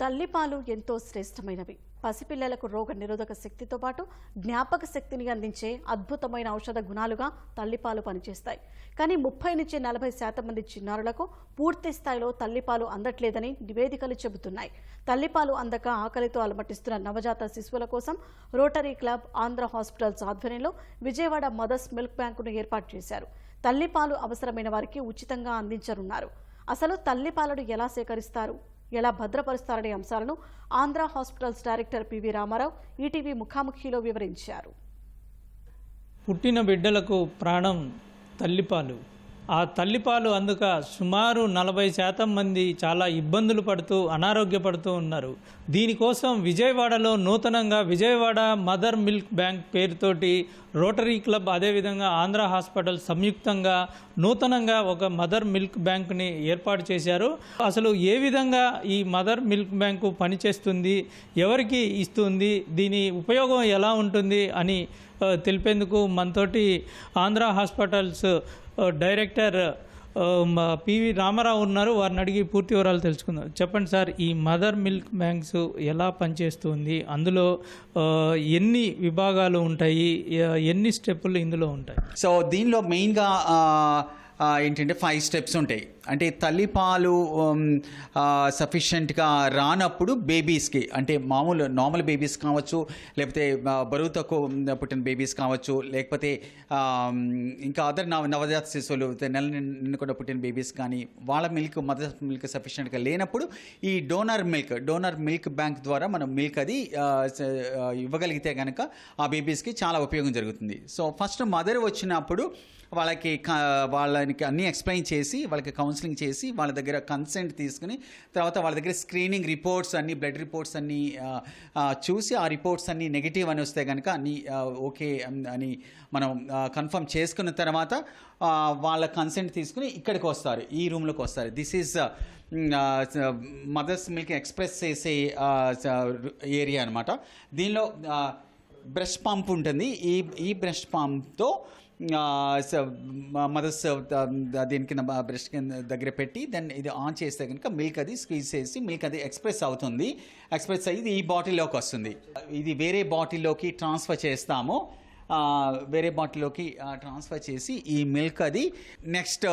తల్లిపాలు ఎంతో శ్రేష్టమైనవి. పసిపిల్లలకు రోగ నిరోధక శక్తితో పాటు జ్ఞాపక శక్తిని అందించే అద్భుతమైన ఔషధ గుణాలుగా తల్లిపాలు పనిచేస్తాయి. కానీ ముప్పై నుంచి నలభై శాతం మంది చిన్నారులకు పూర్తి స్థాయిలో తల్లిపాలు అందట్లేదని నివేదికలు చెబుతున్నాయి. తల్లిపాలు అందక ఆకలితో అలమటిస్తున్న నవజాత శిశువుల కోసం రోటరీ క్లబ్ ఆంధ్ర హాస్పిటల్స్ ఆధ్వర్యంలో విజయవాడ మదర్స్ మిల్క్ బ్యాంకును ఏర్పాటు చేశారు. తల్లిపాలు అవసరమైన వారికి ఉచితంగా అందించనున్నారు. అసలు తల్లిపాలను ఎలా సేకరిస్తారు? ఎలా భద్రపరుస్తారనే అంశాలను Andhra hospitals director P V Ramarao ETV ముఖాముఖిలో వివరించారు. పుట్టిన బిడ్డలకు ప్రాణం తల్లిపాలు. ఆ తల్లిపాలు అందుక సుమారు నలభై శాతం మంది చాలా ఇబ్బందులు పడుతూ అనారోగ్యపడుతూ ఉన్నారు. దీనికోసం విజయవాడలో నూతనంగా విజయవాడ మదర్ మిల్క్ బ్యాంక్ పేరుతోటి రోటరీ క్లబ్ అదేవిధంగా ఆంధ్ర హాస్పిటల్ సంయుక్తంగా నూతనంగా ఒక మదర్ మిల్క్ బ్యాంక్ని ఏర్పాటు చేశారు. అసలు ఏ విధంగా ఈ మదర్ మిల్క్ బ్యాంకు పనిచేస్తుంది ఎవరికి ఇస్తుంది దీని ఉపయోగం ఎలా ఉంటుంది అని తెలిపేందుకు మనతోటి Andhra hospitals director P V Ramarao ఉన్నారు. వారిని అడిగి పూర్తి వివరాలు తెలుసుకుందాం. చెప్పండి సార్ ఈ మదర్ మిల్క్ బ్యాంక్స్ ఎలా పనిచేస్తుంది? అందులో ఎన్ని విభాగాలు ఉంటాయి? ఎన్ని స్టెప్పులు ఇందులో ఉంటాయి? సో దీనిలో మెయిన్గా ఏంటంటే ఫైవ్ స్టెప్స్ ఉంటాయి. అంటే తల్లిపాలు సఫిషియెంట్గా రానప్పుడు బేబీస్కి అంటే మామూలు నార్మల్ బేబీస్ కావచ్చు లేకపోతే బరువు తక్కువ పుట్టిన బేబీస్ కావచ్చు లేకపోతే ఇంకా అదర్ నవ నవజాత శిశువులు నెల నిండుకుండా పుట్టిన బేబీస్ కానీ వాళ్ళ మిల్క్ మదర్ మిల్క్ సఫిషియెంట్గా లేనప్పుడు ఈ donor milk donor milk bank ద్వారా మనం మిల్క్ అది ఇవ్వగలిగితే కనుక ఆ బేబీస్కి చాలా ఉపయోగం జరుగుతుంది. సో ఫస్ట్ మదర్ వచ్చినప్పుడు వాళ్ళకి వాళ్ళ దానికి అన్నీ ఎక్స్ప్లెయిన్ చేసి వాళ్ళకి కౌన్సిలింగ్ చేసి వాళ్ళ దగ్గర కన్సెంట్ తీసుకుని తర్వాత వాళ్ళ దగ్గర స్క్రీనింగ్ రిపోర్ట్స్ అన్ని బ్లడ్ రిపోర్ట్స్ అన్ని చూసి ఆ రిపోర్ట్స్ అన్నీ నెగిటివ్ అని వస్తే కనుక అన్నీ ఓకే అని మనం కన్ఫర్మ్ చేసుకున్న తర్వాత వాళ్ళ కన్సెంట్ తీసుకుని ఇక్కడికి వస్తారు ఈ రూమ్లోకి వస్తారు. This is mother's milk express చేసే ఏరియా అనమాట దీనిలో బ్రష్ పంప్ ఉంటుంది. ఈ ఈ బ్రష్ పంప్తో మదర్స్ దీని కింద బ్రష్ కింద దగ్గర పెట్టి దెన్ ఇది ఆన్ చేస్తే కనుక మిల్క్ అది స్క్వీజ్ చేసి మిల్క్ అది ఎక్స్ప్రెస్ అవుతుంది. ఎక్స్ప్రెస్ అయ్యి ఇది ఈ బాటిల్లోకి వస్తుంది. ఇది వేరే బాటిల్లోకి ట్రాన్స్ఫర్ చేస్తాము. వేరే బాటిల్లోకి ట్రాన్స్ఫర్ చేసి ఈ మిల్క్ అది నెక్స్ట్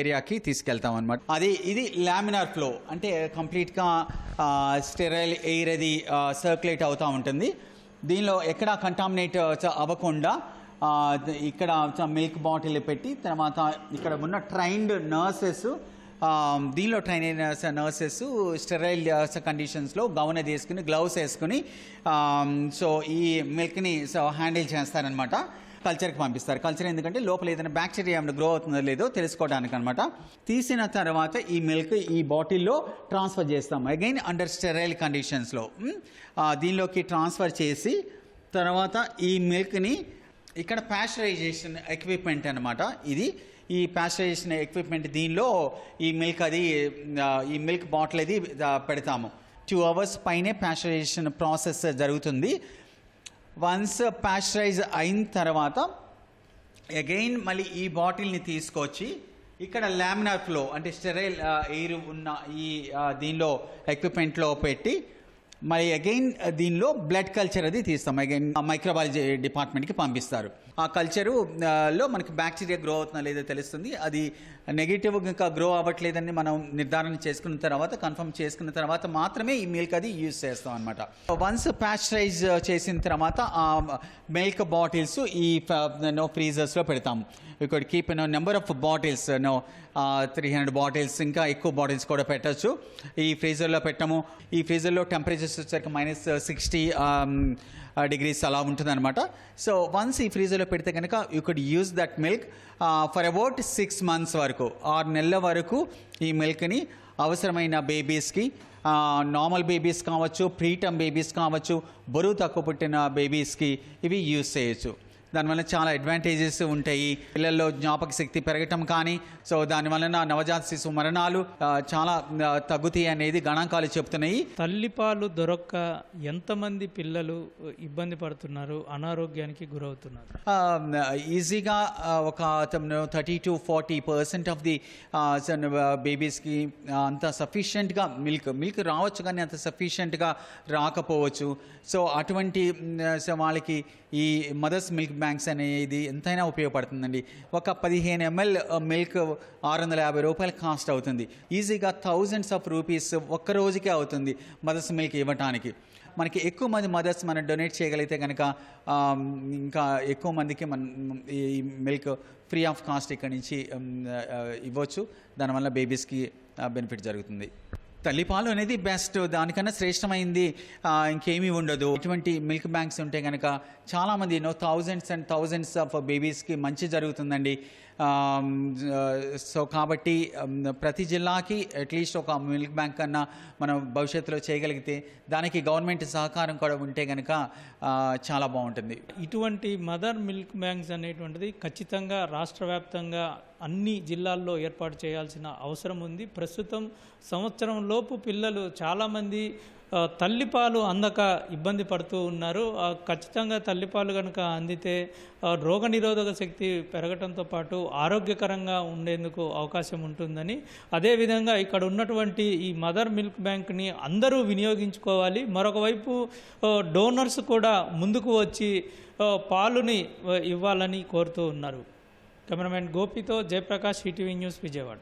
ఏరియాకి తీసుకెళ్తాం అనమాట అది ఇది లామినార్ ఫ్లో. అంటే కంప్లీట్గా స్టెరైల్ ఎయిర్ అది సర్క్యులేట్ అవుతూ ఉంటుంది. దీనిలో ఎక్కడ కంటామినేట్ అవ్వకుండా ఇక్కడ మిల్క్ బాటిల్ పెట్టి తర్వాత ఇక్కడ ఉన్న ట్రైన్డ్ నర్సెస్ దీనిలో ట్రైన్ అయిన నర్సెస్ స్టెరైల్ కండిషన్స్లో గౌన్ అది వేసుకుని గ్లౌస్ వేసుకుని సో ఈ మిల్క్ని సో హ్యాండిల్ చేస్తారనమాట కల్చర్కి పంపిస్తారు. కల్చర్ ఎందుకంటే లోపల ఏదైనా బ్యాక్టీరియా ఏమైనా గ్రో అవుతుందో లేదో తెలుసుకోవడానికి అనమాట తీసిన తర్వాత ఈ మిల్క్ ఈ బాటిల్లో ట్రాన్స్ఫర్ చేస్తాం అగైన్ అండర్ స్టెరైల్ కండిషన్స్లో దీనిలోకి ట్రాన్స్ఫర్ చేసి తర్వాత ఈ మిల్క్ని ఇక్కడ ప్యాస్చరైజేషన్ ఎక్విప్మెంట్ అనమాట ఇది ఈ ప్యాస్చరైజేషన్ ఎక్విప్మెంట్ దీనిలో ఈ మిల్క్ అది ఈ మిల్క్ బాటిల్ అది పెడతాము. టూ అవర్స్ పైనే ప్యాస్చరైజేషన్ ప్రాసెస్ జరుగుతుంది. వన్స్ ప్యాస్చరైజ్ అయిన తర్వాత అగైన్ మళ్ళీ ఈ బాటిల్ని తీసుకొచ్చి ఇక్కడ లామినార్ ఫ్లో అంటే స్టెరైల్ ఎయిర్ ఉన్న ఈ దీనిలో ఎక్విప్మెంట్లో పెట్టి మరి అగైన్ uh, దీనిలో బ్లడ్ కల్చర్ అది తీస్తాం. అగైన్ మైక్రోబాలజీ డిపార్ట్మెంట్కి పంపిస్తారు. ఆ కల్చరు uh, లో మనకి బ్యాక్టీరియా గ్రో అవుతుందా లేదో తెలుస్తుంది. అది నెగిటివ్ ఇంకా గ్రో అవ్వట్లేదని మనం నిర్ధారణ చేసుకున్న తర్వాత కన్ఫర్మ్ చేసుకున్న తర్వాత మాత్రమే ఈ మిల్క్ అది యూజ్ చేస్తాం అనమాట వన్స్ ప్యాస్చరైజ్ చేసిన తర్వాత ఆ మిల్క్ బాటిల్స్ ఈ uh, నో ఫ్రీజర్స్లో పెడతాం. ఇక్కడ keep no number of bottles no three hundred bottles ఇంకా ఎక్కువ బాటిల్స్ కూడా పెట్టచ్చు. ఈ ఫ్రీజర్లో పెట్టము. ఈ ఫ్రీజర్లో టెంపరేచర్స్ వచ్చాక మైనస్ సిక్స్టీ డిగ్రీస్ అలా ఉంటుందన్నమాట. సో వన్స్ ఈ ఫ్రీజర్లో పెడితే కనుక you could use that milk for about six months వరకు. ఆరు నెలల వరకు ఈ మిల్క్ని అవసరమైన బేబీస్కి నార్మల్ బేబీస్ కావచ్చు ప్రీటమ్ బేబీస్ కావచ్చు బరువు తక్కువ పుట్టిన బేబీస్కి ఇవి యూజ్ చేయొచ్చు. దానివల్ల చాలా అడ్వాంటేజెస్ ఉంటాయి. పిల్లల్లో జ్ఞాపక శక్తి పెరగటం కానీ సో దానివలన నవజాత శిశు మరణాలు చాలా తగ్గుతాయి అనేది గణాంకాలు చెప్తున్నాయి. తల్లిపాలు దొరక్క ఎంతమంది పిల్లలు ఇబ్బంది పడుతున్నారు అనారోగ్యానికి గురవుతున్నారు? ఈజీగా ఒక thirty to forty percent of the బేబీస్కి అంత సఫిషియెంట్గా మిల్క్ మిల్క్ రావచ్చు కానీ అంత సఫిషియెంట్గా రాకపోవచ్చు. సో అటువంటి వాళ్ళకి ఈ మదర్స్ మిల్క్ బ్యాంక్స్ అనేది ఎంతైనా ఉపయోగపడుతుందండి. ఒక పదిహేను ఎంఎల్ మిల్క్ ఆరు వందల యాభై రూపాయలు కాస్ట్ అవుతుంది. ఈజీగా థౌజండ్స్ ఆఫ్ రూపీస్ ఒక్క రోజుకే అవుతుంది మదర్స్ మిల్క్ ఇవ్వటానికి. మనకి ఎక్కువ మంది మదర్స్ మనం డొనేట్ చేయగలిగితే కనుక ఇంకా ఎక్కువ మందికి మన ఈ మిల్క్ ఫ్రీ ఆఫ్ కాస్ట్ ఇక్కడ నుంచి ఇవ్వచ్చు. దానివల్ల బేబీస్కి బెనిఫిట్ జరుగుతుంది. తల్లిపాలు అనేది బెస్ట్ దానికన్నా శ్రేష్టమైంది ఇంకేమీ ఉండదు. ఇటువంటి మిల్క్ బ్యాంక్స్ ఉంటే కనుక చాలామంది no thousands and thousands of బేబీస్కి మంచి జరుగుతుందండి. సో కాబట్టి ప్రతి జిల్లాకి అట్లీస్ట్ ఒక మిల్క్ బ్యాంక్ కన్నా మనం భవిష్యత్తులో చేయగలిగితే దానికి గవర్నమెంట్ సహకారం కూడా ఉంటే కనుక చాలా బాగుంటుంది. ఇటువంటి మదర్ మిల్క్ బ్యాంక్స్ అనేటువంటిది ఖచ్చితంగా రాష్ట్ర వ్యాప్తంగా అన్ని జిల్లాల్లో ఏర్పాటు చేయాల్సిన అవసరం ఉంది. ప్రస్తుతం సంవత్సరం లోపు పిల్లలు చాలామంది తల్లిపాలు అందక ఇబ్బంది పడుతూ ఉన్నారు. ఖచ్చితంగా తల్లిపాలు కనుక అందితే రోగనిరోధక శక్తి పెరగటంతో పాటు ఆరోగ్యకరంగా ఉండేందుకు అవకాశం ఉంటుందని. అదేవిధంగా ఇక్కడ ఉన్నటువంటి ఈ మదర్ మిల్క్ బ్యాంక్ని అందరూ వినియోగించుకోవాలి. మరొక వైపు డోనర్స్ కూడా ముందుకు వచ్చి పాలుని ఇవ్వాలని కోరుతూ ఉన్నారు. కెమెరామెన్ గోపితో జయప్రకాష్ ఈటీవీ న్యూస్ విజయవాడ.